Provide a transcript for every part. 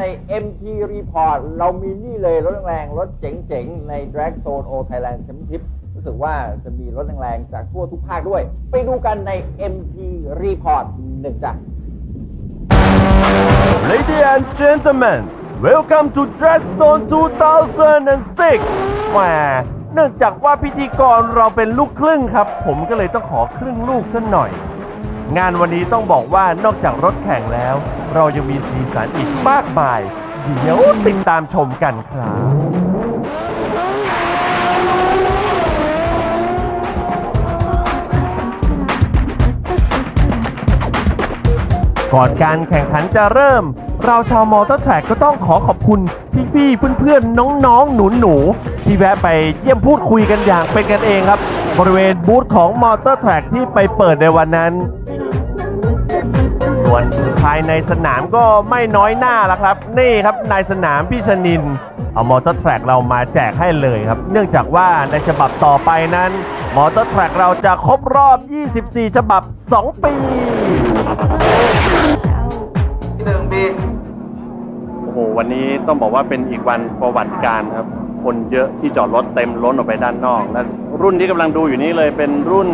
ใน MT Report เรามีนี่เลยรถแรงๆรถเจ๋งๆ ใน Drag Zone O Thailand Championship รู้สึกว่าจะมีรถแรงๆ จากทั่วทุกภาคด้วย ไปดูกันใน MT Report หนึ่งจ้ะ Ladies and gentlemen, welcome to Drag Zone 2006แหมเนื่องจากว่าพิธีกรเราเป็นลูกครึ่งครับ ผมก็เลยต้องขอครึ่งลูกสักหน่อย งานวันนี้ต้องบอกว่านอกจากรถแข่งแล้ว เรายังมีสีสันอีกมากมาย เดี๋ยวติดตามชมกันครับก่อนการแข่งขันจะเริ่ม เราชาวมอเตอร์แทร็กก็ต้องขอขอบคุณพี่ๆเพื่อนๆ น้องๆ หนูๆ ที่แวะไปเยี่ยมพูดคุยกันอย่างเป็นกันเองครับ บริเวณบูธของมอเตอร์แทร็กที่ไปเปิดในวันนั้น วน ภายในสนามก็ไม่น้อยหน้าแล้วครับ นี่ครับนายสนามพี่ชนิน เอามอเตอร์แทร็กเรามาแจกให้เลยครับ เนื่องจากว่าในฉบับต่อไปนั้น มอเตอร์แทร็กเราจะครบรอบ 24 ฉบับ 2 ปีที่หนึ่งปีโอ้โหวันนี้ต้องบอกว่าเป็นอีกวันประวัติการครับ คนเยอะที่จอดรถเต็มล้นออกไปด้านนอกและรุ่นที่กำลังดูอยู่นี้เลยเป็นรุ่น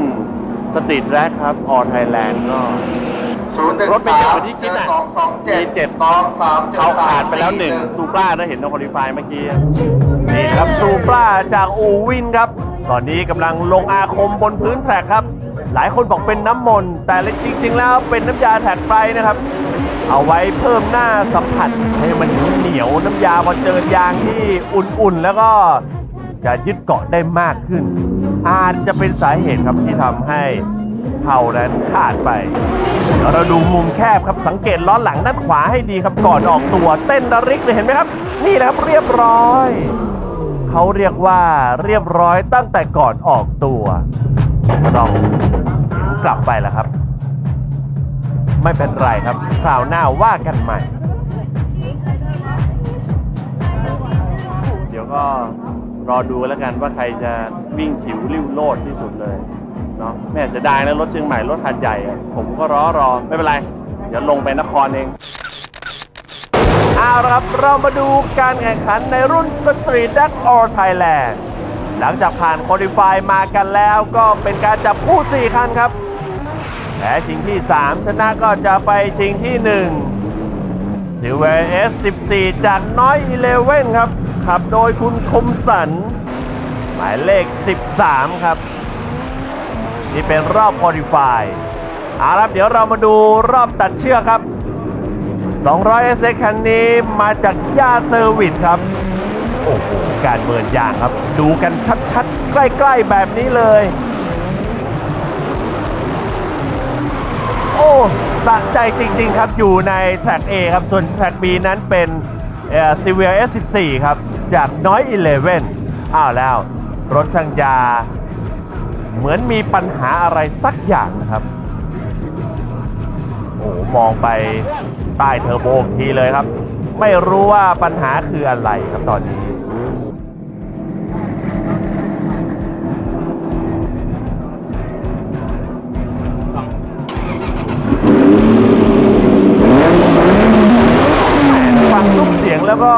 สตรีทแร็คครับออไทยแลนด์ก็ ศูนย์หนึ่งรถไม่เยอะกว่าที่เจคิดอน่ะสองสองเจ็ดมีเจ็ด สองสามเจอเขาสมขาดไปแล้วหนึ่งซูปราได้เห็นในคอลิฟายเมื่อกี้ นี่ครับซูปราจากอูวินครับ ตอนนี้กำลังลงอาคมบนพื้นแทร็กครับ หลายคนบอกเป็นน้ำมนต์ แต่จริง ๆ แล้วเป็นน้ำยาแท็กไฟนะครับ เอาไว้เพิ่มหน้าสัมผัสให้มันเหนียวน้ำยาพอเจอยางที่อุ่นๆ แล้วก็จะยึดเกาะได้มากขึ้น อาจจะเป็นสาเหตุครับที่ทำให้เผานั้นขาดไป เราดูมุมแคบครับสังเกตล้อหลังด้านขวาให้ดีครับก่อนออกตัวเต้นระริกเลยเห็นไหมครับ นี่แหละครับเรียบร้อย เขาเรียกว่าเรียบร้อยตั้งแต่ก่อนออกตัวก็ต้องกลับไปแล้วครับ ไม่เป็นไรครับคราวหน้าว่ากันใหม่ เดี๋ยวก็รอดูแล้วกันว่าใครจะวิ่งฉิวริ้วโลดที่สุดเลย เนาะแม่จะได้นะรถเชียงใหม่รถหัดใหญ่อะผมก็รอรอไม่เป็นไร เดี๋ยวลงไปนครเองเอาละครับเรามาดูการแข่งขันในรุ่นสตรีทดักออ r ไทยแลนด์หลังจากผ่านคอลิฟายมากันแล้วก็เป็นการจับคู่ 4 คันครับแพ้ชิงที่ 3 ชนะก็จะไปชิงที่1ซิลเวเอส14 จากน้อยอีเลเว่นครับ ขับโดยคุณคมสัน หมายเลข 13 ครับ นี่เป็นรอบคอลิฟายเอาละครับเดี๋ยวเรามาดูรอบตัดเชือกครับ 200 SX คันนี้มาจากย่าเซอร์วิสครับ โอ้โห การเบิร์นยางครับ ดูกันชัดๆ ใกล้ๆ แบบนี้เลย โอ้สะใจจริงๆ ครับอยู่ในแท็ก A ครับ ส่วนแท็ก B นั้นเป็นซีเวีย S14 ครับ จากน้อย 11อ้าวแล้ว รถช่างยา เหมือนมีปัญหาอะไรสักอย่างนะครับ โอ้โหมองไปใต้เทอร์โบอีกทีเลยครับ ไม่รู้ว่าปัญหาคืออะไรครับตอนนี้ฟังทุกเสียงแล้วก็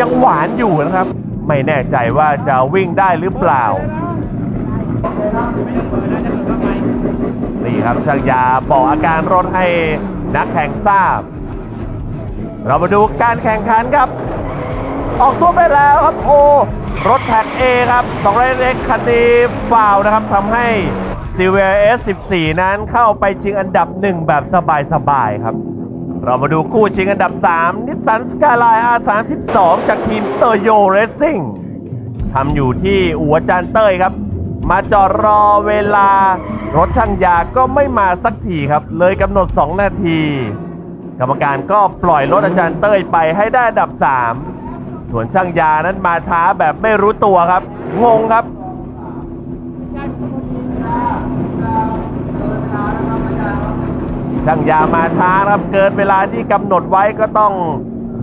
ยังหวานอยู่นะครับ ไม่แน่ใจว่าจะวิ่งได้หรือเปล่า นี่ครับช่างยาบอกอาการรถให้นักแข่งทราบ เรามาดูการแข่งขันครับ ออกตัวไปแล้วครับโอรถแท็ก A ครับ2ร้อยเล็กคันนี้ฟาวนะครับทำให้ซีเวเอส14 นั้นเข้าไปชิงอันดับหนึ่งแบบสบายๆครับ เรามาดูคู่ชิงอันดับ 3 นิสสันสกายไลน์ R32 จากทีมเตอร์โยเรซซิ่งทำอยู่ที่อู่อาจารย์เต้ยครับ มาจอดรอเวลารถช่างยาก็ไม่มาสักทีครับ เลยกำหนด 2 นาที กรรมการก็ปล่อยรถอาจารย์เต้ยไปให้ได้อันดับ 3 ส่วนช่างยานั้นมาช้าแบบไม่รู้ตัวครับ งงครับช่างยามาช้าครับเกินเวลาที่กำหนดไว้ก็ต้อง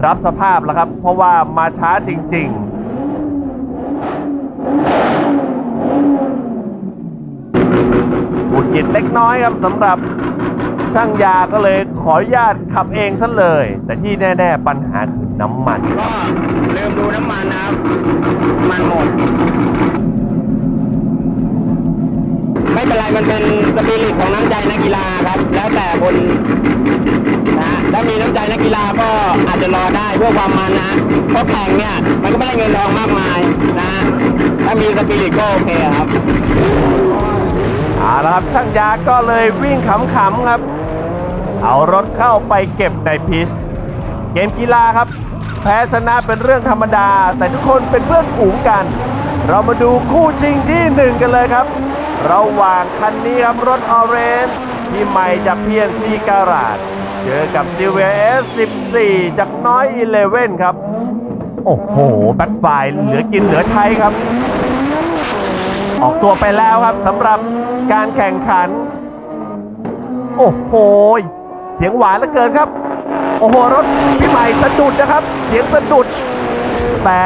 รับสภาพแล้วครับ เพราะว่ามาช้าจริง ๆ ดหงิดเล็กน้อยครับสำหรับช่างยาก็เลยขออนุญาตขับเองซะเลย แต่ที่แน่ ๆ ปัญหาคือน้ำมันก็ลืมดูน้ำมันนะครับ มันหมด ไม่เป็นไรมันเป็นสปิริตของน้ำใจนักกีฬาครับ แล้วแต่คนนะถ้ามีน้ำใจนักกีฬาก็อาจจะรอได้เพื่อความมันนะเพราะแข่งเนี่ย มันก็ไม่ได้เงินทองมากมายนะ ถ้ามีสปิริตก็โอเคครับ ละครับช่างยาก็เลยวิ่งขำๆครับ เอารถเข้าไปเก็บในพิชเกมกีฬาครับ แพ้ชนะเป็นเรื่องธรรมดา แต่ทุกคนเป็นเพื่อนฝูงกัน เรามาดูคู่ชิงที่หนึ่งกันเลยครับ ระหว่างคันนี้ครับรถออเรนที่ใหม่จากเพียนซีการาดเจอกับซิเวียเอส14 จากน้อยอีเลเว่นครับ โอ้โห แบทไฟเหลือกินเหลือใช้ครับ ออกตัวไปแล้วครับสำหรับการแข่งขัน โอ้โห เสียงหวานเหลือเกินครับ โอ้โห รถพี่ใหม่สะดุดนะครับ เสียงสะดุด แต่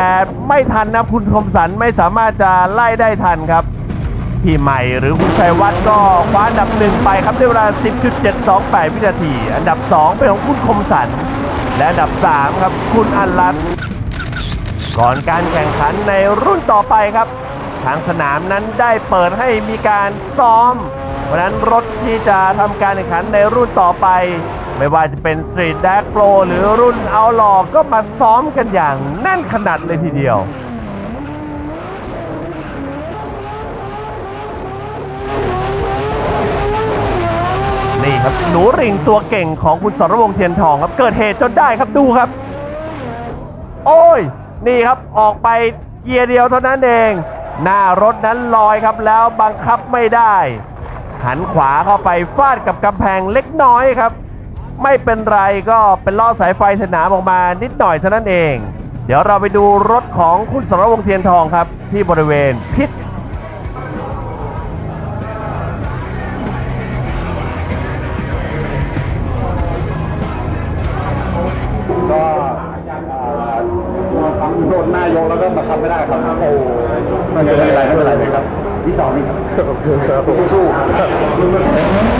ไม่ทันนะคุณคมสันไม่สามารถจะไล่ได้ทันครับ พี่ใหม่หรือคุณชัยวัฒน์ก็คว้าอันดับหนึ่งไปครับด้วยเวลา 10.728 วินาที อันดับ 2 เป็นของคุณคมสัน และอันดับ 3 ครับคุณอันรัตน์ก่อนการแข่งขันในรุ่นต่อไปครับ ทางสนามนั้นได้เปิดให้มีการซ้อม เพราะนั้นรถที่จะทำการแข่งขันในรุ่นต่อไป ไม่ว่าจะเป็น Street d a g Pro หรือรุ่น Outlaw ก็มาซ้อมกันอย่างแน่นขนาดเลยทีเดียวนี่ครับหนูริงตัวเก่งของคุณสรวงเทียนทองครับเกิดเหตุจนได้ครับดูครับ โอ้ย นี่ครับออกไปเกียร์เดียวเท่านั้นเอง หน้ารถนั้นลอยครับแล้วบังคับไม่ได้ หันขวาเข้าไปฟาดกับกำแพงเล็กน้อยครับ ไม่เป็นไรก็เป็นล่อสายไฟสนามออกมานิดหน่อยเท่านั้นเอง เดี๋ยวเราไปดูรถของคุณสรวงเทียนทองครับ ที่บริเวณพิษก็โดนหน้ายกแล้วก็บังคับไม่ได้ครับ โอ้ไม่เป็นไรไม่เป็นไรเลย ครับที่สองนี่ครับสู้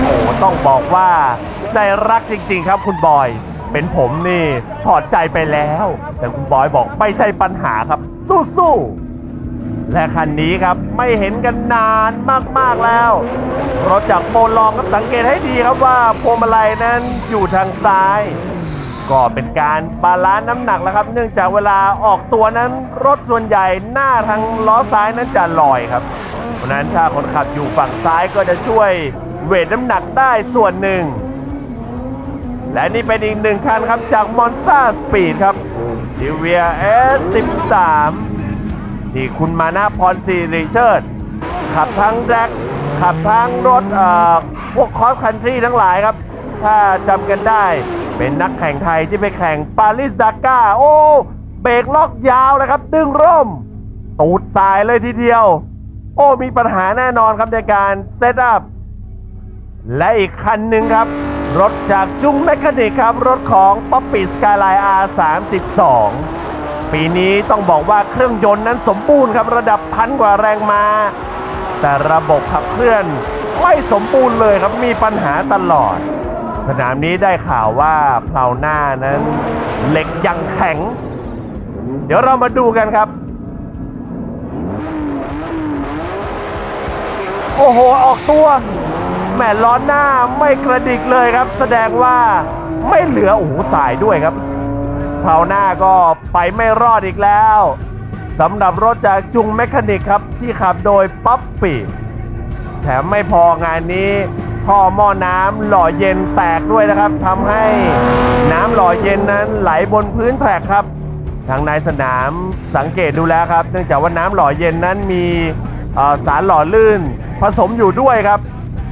โอ้โหต้องบอกว่าใจรักจริง ๆ ครับคุณบอย เป็นผมนี่ถอดใจไปแล้ว แต่คุณบอยบอกไม่ใช่ปัญหาครับ สู้ๆและคันนี้ครับไม่เห็นกันนานมากๆแล้ว รถจากโปรลองครับสังเกตให้ดีครับว่าพวงมาลัยนั้นอยู่ทางซ้ายก็เป็นการบาลานซ์น้ำหนักแล้วครับ เนื่องจากเวลาออกตัวนั้นรถส่วนใหญ่หน้าทางล้อซ้ายนั้นจะลอยครับ เพราะฉะนั้นถ้าคนขับอยู่ฝั่งซ้ายก็จะช่วยเวทน้ำหนักได้ส่วนหนึ่ง และนี่เป็นอีกหนึ่งคันครับจากมอน s าสปีดครับซิเวียเอส13ที่คุณมานาพรสิริเชิดขับทั้งแร็กขับทั้งรถเอ่อพวกคอสคันทรีทั้งหลายครับ ถ้าจำกันได้เป็นนักแข่งไทยที่ไปแข่งปารีสดาก้า โอ้ เบรกล็อกยาวนะครับ ดึงร่ม ตูดสายเลยทีเดียว โอ้มีปัญหาแน่นอนครับในการเซตอัพและอีกคันหนึ่งครับ รถจากจุงแมคคานิกครับ รถของป๊อปปี้สกายไลน์ R32 ปีนี้ต้องบอกว่าเครื่องยนต์นั้นสมบูรณ์ครับระดับพันกว่าแรงม้าแต่ระบบขับเคลื่อนไม่สมบูรณ์เลยครับมีปัญหาตลอด สนามนี้ได้ข่าวว่าเพลาหน้านั้นเหล็กยังแข็ง เดี๋ยวเรามาดูกันครับ โอ้โห ออกตัว แหมล้อหน้าไม่กระดิกเลยครับ แสดงว่าไม่เหลือโอ้โหสายด้วยครับเพลาหน้าก็ไปไม่รอดอีกแล้วสำหรับรถจากจุงแมคคานิกครับ ที่ขับโดยป๊อปปี้แถมไม่พองานนี้ท่อหม้อน้ำหล่อเย็นแตกด้วยนะครับทำให้น้ำหล่อเย็นนั้นไหลบนพื้นแทร็กครับ ทางในสนามสังเกตดูแล้วครับ เนื่องจากว่าน้ำหล่อเย็นนั้นมีสารหล่อลื่น ผสมอยู่ด้วยครับ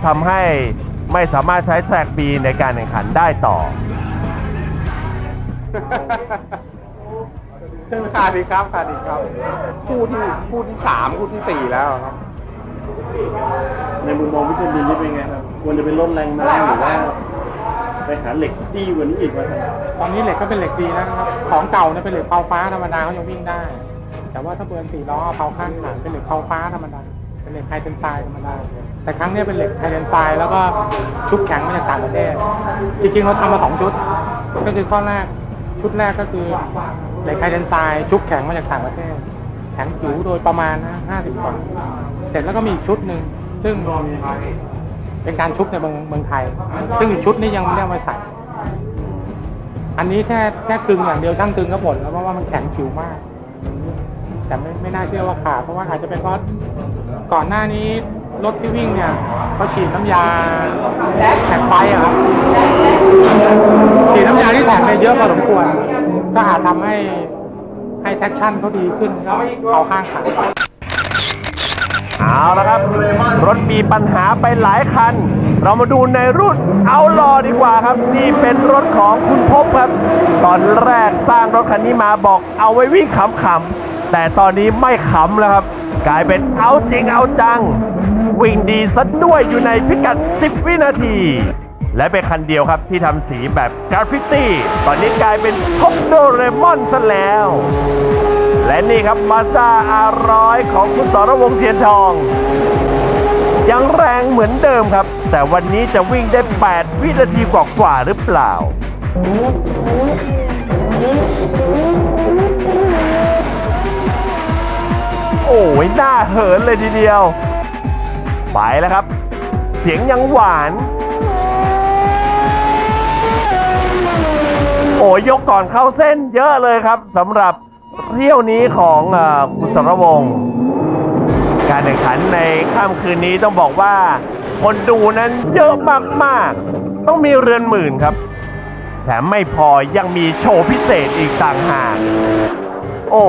ทำให้ไม่สามารถใช้แทร็กบีในการแข่งขันได้ต่อขาดอีกครับขาดอีกครับ คู่ที่คู่ที่สามคู่ที่สี่แล้วครับ ในมุมมองวิชาบินนี่เป็นไงครับ ควรจะเป็นรถแรงม้าหรือว่าไปหาเหล็กดีกว่านี้อีกไหมครับตอนนี้เหล็กก็เป็นเหล็กดีแล้วนะครับ ของเก่าเนี่ยเป็นเหล็กเผาฟ้าธรรมดาเขายังวิ่งได้ แต่ว่าถ้าเบิร์นสี่ล้อเผาข้างฐานเป็นเหล็กเผาฟ้าธรรมดาแเป็นเหล็กไฮเทนไซด์ธรรมดาแต่ครั้งนี้เป็นเหล็กไฮเทนไซด์แล้วก็ชุบแข็งมาจากต่างประเทศ จริงๆเราทำมาสองชุด ก็คือข้อแรกชุดแรกก็คือเหล็กไฮเทนไซด์ชุบแข็งมาจากต่างประเทศ แข็งจิ๋วโดยประมาณนะห้าสิบกว่าเสร็จแล้วก็มีอีกชุดหนึ่งซึ่งเป็นการชุบในเมืองเมืองไทย ซึ่งชุดนี้ยังไม่ได้มาใส่อันนี้แค่แค่กึงอย่างเดียวช่างกึงก็หมดแล้วเพราะว่ามันแข็งจิ๋วมาก แต่ไม่ไม่น่าเชื่อว่าขาดเพราะว่าอาจจะเป็นเพราะ ก่อนหน้านี้รถที่วิ่งเนี่ยเขาฉีดน้ำยาแข็งไฟอะครับฉีดน้ำยาที่แข็งเนี่ยเยอะพอสมควร ก็อาจทำให้ให้แท็กชั่นเขาดีขึ้นก็เอาข้างขาเอาละครับ รถมีปัญหาไปหลายคัน เรามาดูในรุ่นเอาลอดีกว่าครับ นี่เป็นรถของคุณพบครับ ตอนแรกสร้างรถคันนี้มาบอกเอาไว้วิ่งขำๆแต่ตอนนี้ไม่ขำแล้วครับ กลายเป็นเอาจริงเอาจัง วิ่งดีซะด้วยอยู่ในพิกัด 10 วินาที และเป็นคันเดียวครับที่ทำสีแบบกราฟฟิตี้ ตอนนี้กลายเป็นพบโดเรมอนซะแล้ว และนี่ครับมาซาอาร้อยของคุณสรวงเทียนทอง ยังแรงเหมือนเดิมครับ แต่วันนี้จะวิ่งได้ 8 วินาทีกว่าๆหรือเปล่า โอ้ยหน้าเหินเลยทีเดียว ไปแล้วครับ เสียงยังหวาน โอ้ยยกก่อนเข้าเส้นเยอะเลยครับสำหรับเที่ยวนี้ของออคุณสรวงศ์การแข่งขันในค่ำคืนนี้ต้องบอกว่า คนดูนั้นเยอะมากๆ ต้องมีเรือนหมื่นครับแถมไม่พอยังมีโชว์พิเศษอีกต่างหาก โอ้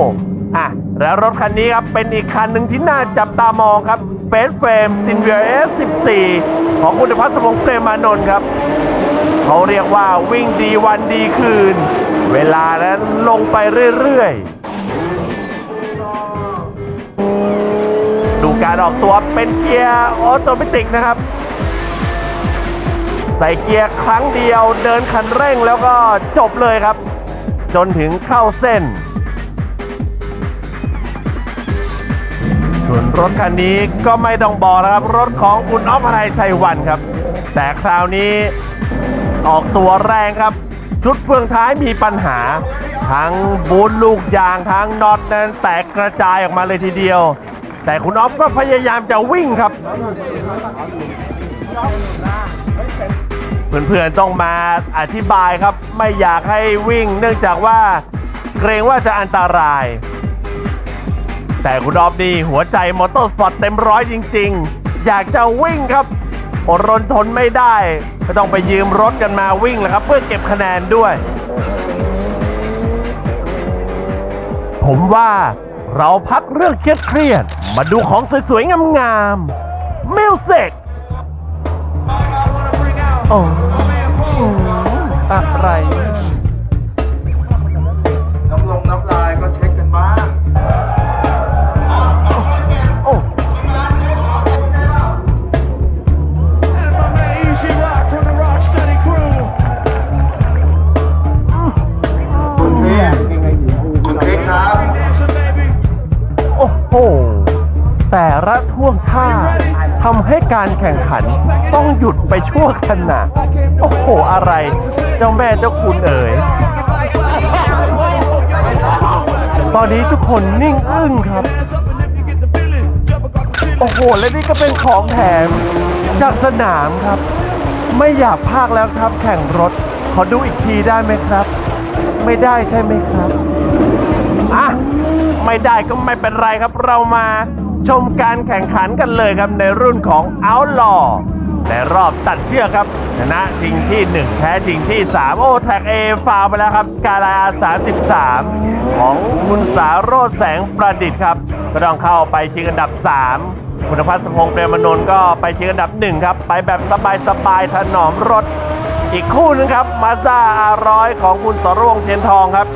อะแล้วรถคันนี้ครับ เป็นอีกคันหนึ่งที่น่าจับตามองครับ Space Frame s y n v i a S14 ของคุณพัฒน์วงศ์เปรมานนท์ครับเขาเรียกว่าวิ่งดีวันดีคืน เวลานั้นลงไปเรื่อยๆ ดูการออกตัวเป็นเกียร์ออโตเมติกนะครับ ใส่เกียร์ครั้งเดียวเดินคันเร่งแล้วก็จบเลยครับ จนถึงเข้าเส้น ส่วนรถคันนี้ก็ไม่ต้องบอกนะครับ รถของคุณอ๊อฟไทยชัยวันครับ แต่คราวนี้ออกตัวแรงครับ ชุดเฟืองท้ายมีปัญหา ทั้งบูนลูกยางทั้งน็อตนั้นแตกกระจายออกมาเลยทีเดียว แต่คุณอ๊อฟก็พยายามจะวิ่งครับเพื่อนๆต้องมาอธิบายครับ ไม่อยากให้วิ่ง เนื่องจากว่าเกรงว่าจะอันตราย แต่คุณออฟนี่หัวใจมอเตอร์สปอร์ตเต็มร้อยจริง ๆ อยากจะวิ่งครับอดรนทนไม่ได้ ก็ต้องไปยืมรถกันมาวิ่งแหละครับ เพื่อเก็บคะแนนด้วย ผมว่าเราพักเรื่องเครียดๆมาดูของสวยๆ งามๆมิวสิกโอ้อืมอะไร ทำให้การแข่งขันต้องหยุดไปชั่วขณะ โอ้โห อะไรเจ้าแม่เจ้าคุณเอ๋ย ตอนนี้ทุกคนนิ่งอึ้งครับ โอ้โห และนี่ก็เป็นของแถมจากสนามครับ ไม่อยากพากแล้วครับแข่งรถ ขอดูอีกทีได้ไหมครับ ไม่ได้ใช่ไหมครับอะไม่ได้ก็ไม่เป็นไรครับเรามา ชมการแข่งขันกันเลยครับในรุ่นของ Outlaw ในรอบตัดเชือกครับ ชนะจริงที่ 1 แพ้จริงที่ 3 โอ้แท็กเอฟาวไปแล้วครับสกาลา33ของคุณสาโรจน์แสงประดิษฐ์ครับก็ต้องเข้าไปชิงอันดับ 3 คุณพัฒน์พงษ์เปรมนนท์ก็ไปชิงอันดับ 1 ครับ ไปแบบสบายๆถนอมรถ อีกคู่หนึงครับมาซาอาร้อยของคุณสรวงเทียนทองครับ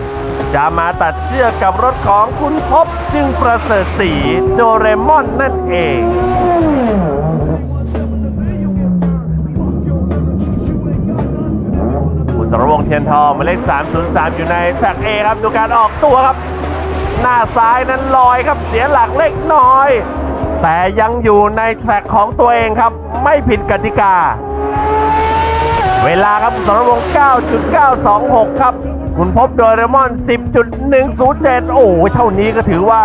จะมาตัดเชือกกับรถของคุณพบจึงประเสริฐศรีโดเรมอนนั่นเองคุณสรวงเทียนทองหมายเลข 303 อยู่ในแท็กเอครับ ดูการออกตัวครับ หน้าซ้ายนั้นลอยครับเสียหลักเล็กน้อย แต่ยังอยู่ในแท็กของตัวเองครับ ไม่ผิดกติกา เวลาครับสรวง 9.926 ครับ คุณพบโดเรมอน 10.107 โอ้เท่านี้ก็ถือว่า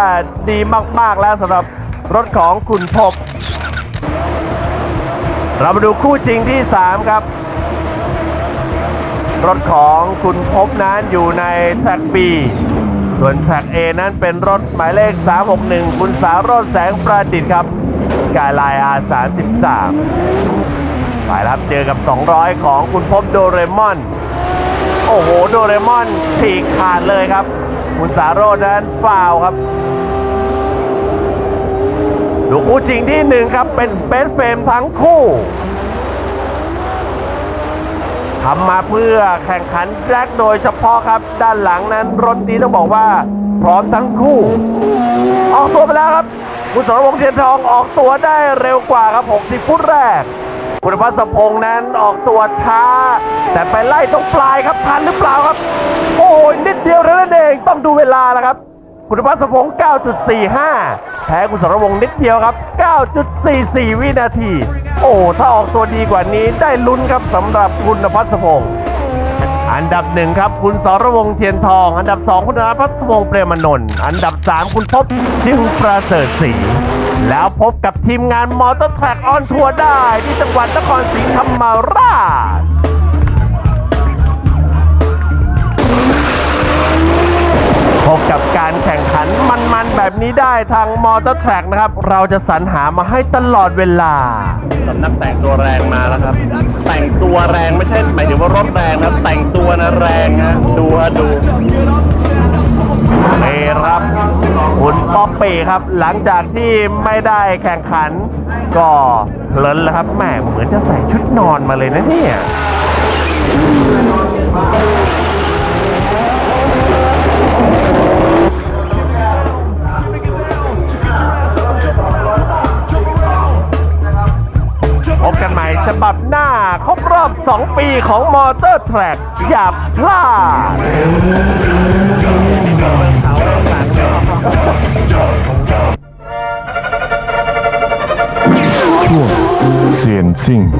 ดีมาก ๆ แล้วสำหรับรถของคุณพบ เรามาดูคู่จริงที่ 3 ครับ รถของคุณพบนั้นอยู่ในแท็ก B ส่วนแท็ก A นั้นเป็นรถหมายเลข 361 คุณสารถแสงประดิษฐ์ครับกายไลน์ R33 ไปครับเจอกับ 200 ของคุณพบโดเรมอน โอ้โห โดเรมอนฉีกขาดเลยครับ คุณสาโรจน์นั้นฟาวครับดูคู่จริงที่หนึ่งครับเป็นสเปซเฟรมทั้งคู่ทำมาเพื่อแข่งขันแรกโดยเฉพาะครับด้านหลังนั้นรถนี้ต้องบอกว่าพร้อมทั้งคู่ ออกตัวไปแล้วครับ คุณสรวงศ์เทียนทองออกตัวได้เร็วกว่าครับ 60 ฟุตแรก คุณพัฒพงษ์นั้นออกตัวช้า แต่ไปไล่ตรงปลายครับทันหรือเปล่าครับ โอ้ยนิดเดียวเท่านั้นเองต้องดูเวลาแล้วครับ คุณพัฒพงษ์9.45 แพ้คุณสรวงนิดเดียวครับ 9.44 วินาที โอ้ถ้าออกตัวดีกว่านี้ได้ลุ้นครับสำหรับคุณพัฒพงษ์อันดับหนึ่งครับคุณสรวงเทียนทอง อันดับสองคุณนภัสวงศ์เปรมนนท์อันดับสามคุณพบจึงประเสริฐศรี แล้วพบกับทีมงานมอเตอร์แทร็กออนทัวร์ได้ที่จังหวัดนครศรีธรรมราชพบกับการแข่งขันมันๆแบบนี้ได้ทางมอเตอร์แทร็กนะครับ เราจะสรรหามาให้ตลอดเวลา สำนักแต่งตัวแรงมาแล้วครับ แต่งตัวแรงไม่ใช่หมายถึงว่ารถแรงนะแต่งตัวนะแรงฮะดูฮะดูเป้ครับคุณป๊อปเป้ครับ หลังจากที่ไม่ได้แข่งขัน ก็เพลินแล้วครับแหมเหมือนจะใส่ชุดนอนมาเลยนะเนี่ยพบกันใหม่ฉบับหน้าครบรอบ 2 ปีของมอเตอร์แทร็กอย่าพลาด เ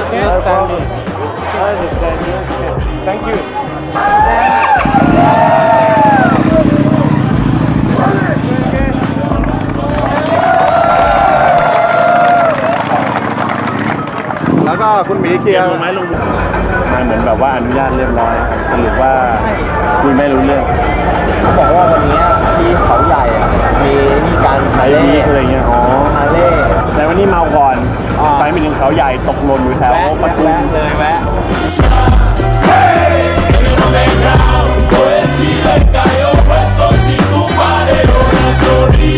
okay thank you thank you แล้วก็คุณหมีเคลียร์ลงไม้ลงมือมาเหมือนแบบว่าอนุญาตเรียบร้อยสรุปว่าคุยไม่รู้เรื่องเขาบอกว่าวันนี้ที่เขาใหญ่อะมีนี่การไซบีอะไรเงี้ยอ๋อฮาเล่แต่วันนี้เมาก่อนอ่า ไซส์มิลินเขาใหญ่ตกหล่นอยู่แถวปทุม แวะเลยแวะ Hey, yo no le grabo, pues si le cayó hueso, si tu madre una sonrisa.